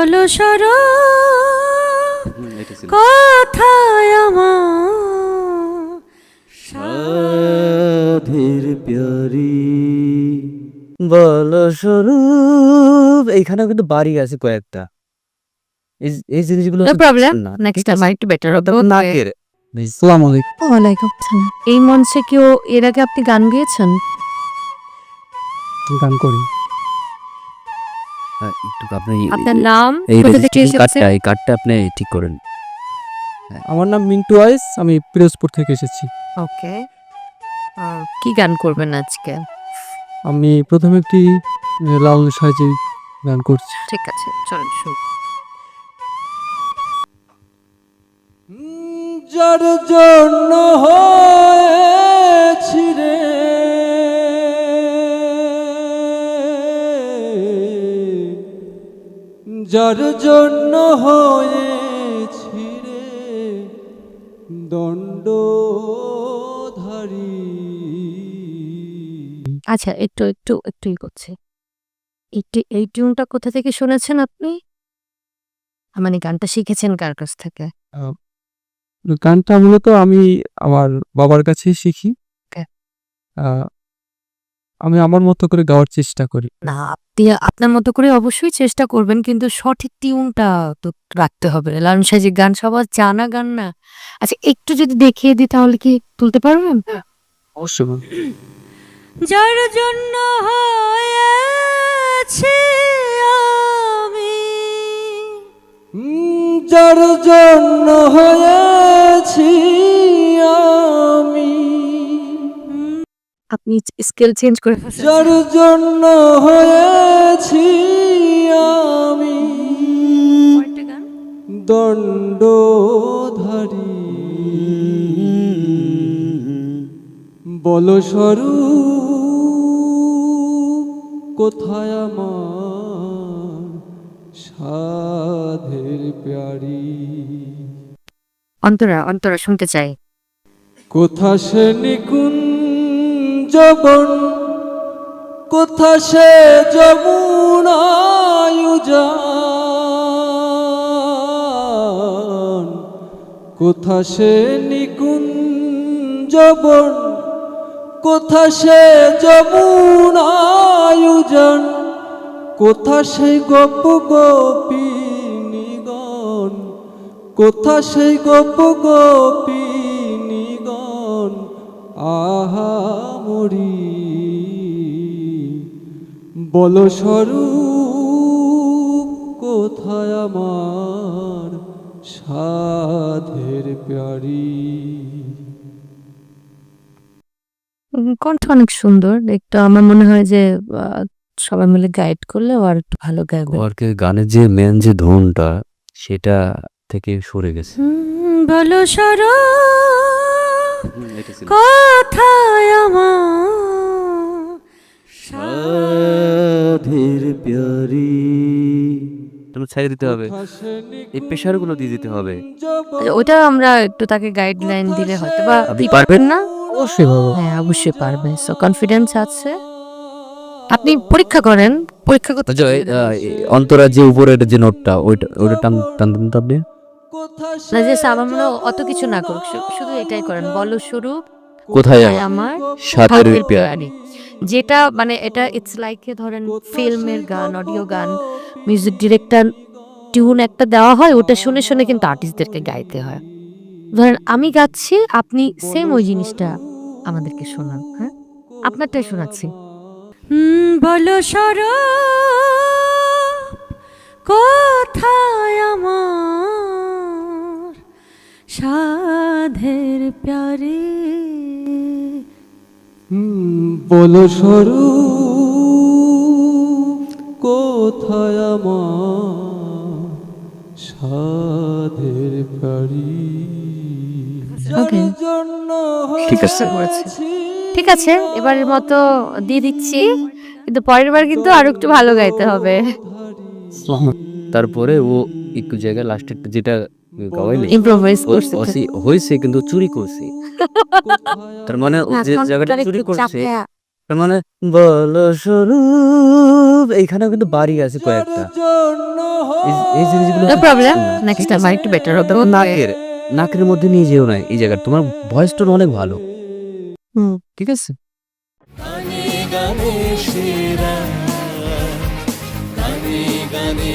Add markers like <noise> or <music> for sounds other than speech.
বলো সর। ছিল আমার সাধের প্যারি। বল স্বরূপ এইখানেও কিন্তু বাড়ি আছে কয়েকটা। এই জিনিসগুলো নো। প্রবলেম নেক্সট টাইম আরেকটু বেটার হবে না Okay. কে সালাম আলাইকুম। ওয়ালাইকুম আসসালাম এই মঞ্চে কেউ এর আগে আপনি গান গেয়েছেন? গান করি। একটু আপনি আপনার নাম এই? কার্ডটা এই কার্ডটা আপনি ঠিক করেন। আমার নাম মিন্টু আইস আমি পিরোজপুর থেকে এসেছি। ওকে। কি গান করবেন আজকে? আমি প্রথমে একটি লাল সাহায্যে গান করছি। ঠিক আছে চলুন শুরু যার জন্য হয়েছি যার জন্য হয়েছি রে দণ্ডধারী। আচ্ছা একটু একটু একটু ই করছে। একটু এই টিউনটা কোথা থেকে শুনেছেন আপনি? মানে গানটা শিখেছেন কার কাছ থেকে? গানটা মূলত আমি আমার বাবার কাছেই শিখি। আমি আমার মতো করে গাওয়ার চেষ্টা করি। না আপনি আপনার মতো করে অবশ্যই চেষ্টা করবেন কিন্তু সঠিক টিউনটা তো রাখতে হবে। লালন সাজি গান সবার জানা গান না। আচ্ছা একটু যদি দেখিয়ে দিই তাহলে কি তুলতে পারবেন? অবশ্যই যার জন্য হয়েছি আমি। যার জন্য স্কেল চেঞ্জ করে। যার জন্য হয়েছি আমি? দণ্ডধারী বল স্বরূপ কোথায় আমার সাধের প্যারি অন্তরা অন্তরা শুনতে চাই কোথা সে নিকুন জবন কোথা সে যমুনায়ুজান কোথা সে নিকুন জবন কোথা সে যমুনায়ুজান কোথা সেই গপ গোপিনীগণ কোথা সেই গপ গোপিনীগণ আহা মরি বল স্বরূপ কোথায় আমার সাধের প্যারি কণ্ঠ অনেক সুন্দর। একটু আমার মনে হয় যে সবাই মিলে গাইড করলে আর একটু ভালো গাইবে। আর কি গানের যে মেন যে ধনটা সেটা থেকে সরে গেছে। বলো সর কোথায় আমার সাধের প্যারি। তুমি ছেড়ে দিতে হবে। এই প্রেশারগুলো দিয়ে দিতে হবে। ওটা আমরা একটু তাকে গাইডলাইন দিলে হয়তো বা আপনি পারবেন? না? অবশ্যই বাবা হ্যাঁ অবশ্যই পারবে সো কনফিডেন্স আছে। আপনি পরীক্ষা করেন। পরীক্ষা করতে আচ্ছা অন্তরা যে উপরের যে নোটটা ওইটা ওইটা টান তো আপনি। না যে সাবা অত কিছু না করুক শুধু এটাই করেন বলো স্বরূপ কোথায় আমার হাতের প্যারি যেটা মানে এটা ইটস লাইক ধরেন ফিল্মের গান অডিও গান মিউজিক ডিরেক্টর টিউন একটা দেওয়া হয় ওটা শুনে শুনে কিন্তু আর্টিস্টদেরকে গাইতে হয়। ধরেন আমি গাচ্ছি আপনি সেম ওই জিনিসটা আমাদেরকে শোনান হ্যাঁ? আপনারটাই শোনাচ্ছি। বলো সর কোথায় আমার সাধের প্যারে। বল সরু কোথায় আমার সাধের প্যারি? জন্য ঠিক আছে। ঠিক আছে এবারের মতো দিয়ে দিচ্ছি। কিন্তু পরের বার কিন্তু আরও একটু ভালো গাইতে হবে। তারপরে ও একটু জায়গায় লাস্টে যেটা গাওয়াইলে ইম্প্রোভাইজ ও- ওসি হয়েছে কিন্তু চুরি করছে। <laughs> তার মানে যে জায়গাটা চুরি করছে তার মানে বলো স্বরূপ এইখানেও কিন্তু বাড়ি আছে কয়েকটা। এই- এই জিনিসগুলো নো প্রবলেম নেক্সট টাইম? আরেকটু বেটার হবে। নাকের নাকের মধ্যে নিয়ে যেও না এই জায়গায় তোমার ভয়েস টোন অনেক ভালো। হুম। ঠিক আছে? গানে গানে গানে গানে